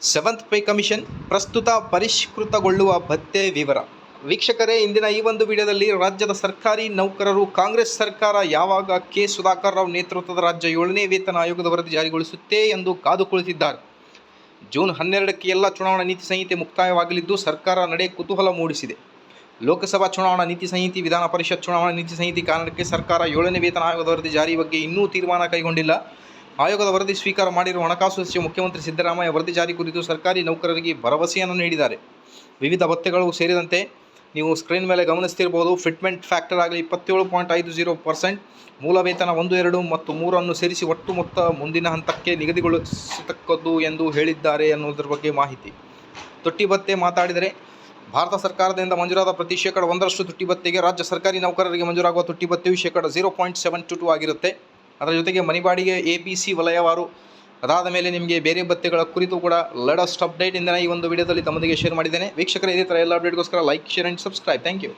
Seventh pay commission ಪ್ರಸ್ತುತ ಪರಿಷ್ಕೃತಗೊಳ್ಳುವ ಭತ್ಯೆ ವಿವರ. ವೀಕ್ಷಕರೇ, ಇಂದಿನ ಈ ಒಂದು ವಿಡಿಯೋದಲ್ಲಿ ರಾಜ್ಯದ ಸರ್ಕಾರಿ ನೌಕರರು ಕಾಂಗ್ರೆಸ್ ಸರ್ಕಾರ ಯಾವಾಗ ಕೆ. ಸುಧಾಕರ್ ರಾವ್ ನೇತೃತ್ವದ ರಾಜ್ಯ ಏಳನೇ ವೇತನ ಆಯೋಗದ ವರದಿ ಜಾರಿಗೊಳಿಸುತ್ತೆ ಎಂದು ಕಾದು ಕುಳಿತಿದ್ದಾರೆ ಜೂನ್ ಹನ್ನೆರಡಕ್ಕೆ ಎಲ್ಲ ಚುನಾವಣಾ ನೀತಿ ಸಂಹಿತೆ ಮುಕ್ತಾಯವಾಗಲಿದ್ದು ಸರ್ಕಾರ ನಡೆ ಕುತೂಹಲ ಮೂಡಿಸಿದೆ. ಲೋಕಸಭಾ ಚುನಾವಣಾ ನೀತಿ ಸಂಹಿತೆ, ವಿಧಾನ ಪರಿಷತ್ ಚುನಾವಣಾ ನೀತಿ ಸಂಹಿತೆ ಕಾರಣಕ್ಕೆ ಸರ್ಕಾರ ಏಳನೇ ವೇತನ ಆಯೋಗದ ವರದಿ ಜಾರಿ ಬಗ್ಗೆ ಇನ್ನೂ ತೀರ್ಮಾನ ಕೈಗೊಂಡಿಲ್ಲ. ಆಯೋಗದ ವರದಿ ಸ್ವೀಕಾರ ಮಾಡಿರುವ ಹಣಕಾಸು ಸಚಿವ ಮುಖ್ಯಮಂತ್ರಿ ಸಿದ್ದರಾಮಯ್ಯ ವರದಿ ಜಾರಿ ಕುರಿತು ಸರ್ಕಾರಿ ನೌಕರರಿಗೆ ಭರವಸೆಯನ್ನು ನೀಡಿದ್ದಾರೆ. ವಿವಿಧ ಭತ್ಯೆಗಳು ಸೇರಿದಂತೆ ನೀವು ಸ್ಕ್ರೀನ್ ಮೇಲೆ ಗಮನಿಸ್ತಿರ್ಬೋದು, ಫಿಟ್ಮೆಂಟ್ ಫ್ಯಾಕ್ಟರ್ ಆಗಲಿ ಇಪ್ಪತ್ತೇಳು ಪಾಯಿಂಟ್ ಐದು ಜೀರೋ ಪರ್ಸೆಂಟ್, ಮೂಲ ವೇತನ ಒಂದು ಎರಡು ಮತ್ತು ಮೂರನ್ನು ಸೇರಿಸಿ ಒಟ್ಟು ಮೊತ್ತ ಮುಂದಿನ ಹಂತಕ್ಕೆ ನಿಗದಿಗೊಳಿಸತಕ್ಕದ್ದು ಎಂದು ಹೇಳಿದ್ದಾರೆ ಅನ್ನೋದ್ರ ಬಗ್ಗೆ ಮಾಹಿತಿ. ತೊಟ್ಟಿ ಭತ್ತೆ ಮಾತಾಡಿದರೆ, ಭಾರತ ಸರ್ಕಾರದಿಂದ ಮಂಜೂರಾದ ಪ್ರತಿ ಶೇಕಡ ಒಂದರಷ್ಟು ತುಟ್ಟಿ ಭತ್ತೆಗೆ ರಾಜ್ಯ ಸರ್ಕಾರಿ ನೌಕರರಿಗೆ ಮಂಜೂರಾಗುವ ತುಟ್ಟಿ ಭತ್ತೆಯು ಶೇಕಡ zero point seven two two ಆಗಿರುತ್ತೆ. ಅದರ ಜೊತೆಗೆ ಮನಿ ಬಾಡಿಗೆ ಎ ಪಿ ಸಿ ವಲಯವಾರು ಅದಾದ ಮೇಲೆ ನಿಮಗೆ ಬೇರೆ ಭತ್ಯೆಗಳ ಕುರಿತು ಕೂಡ ಲಡಸ್ಟ್ ಅಪ್ಡೇಟ್ ಇಂದ ಈ ಒಂದು ವಿಡಿಯೋದಲ್ಲಿ ತಮ್ಮೊಂದಿಗೆ ಶೇರ್ ಮಾಡಿದ್ದೇನೆ. ವೀಕ್ಷಕರ, ಇದೇ ಥರ ಎಲ್ಲ ಅಪ್ಡೇಟ್ಗೋಸ್ಕರ like share and subscribe thank you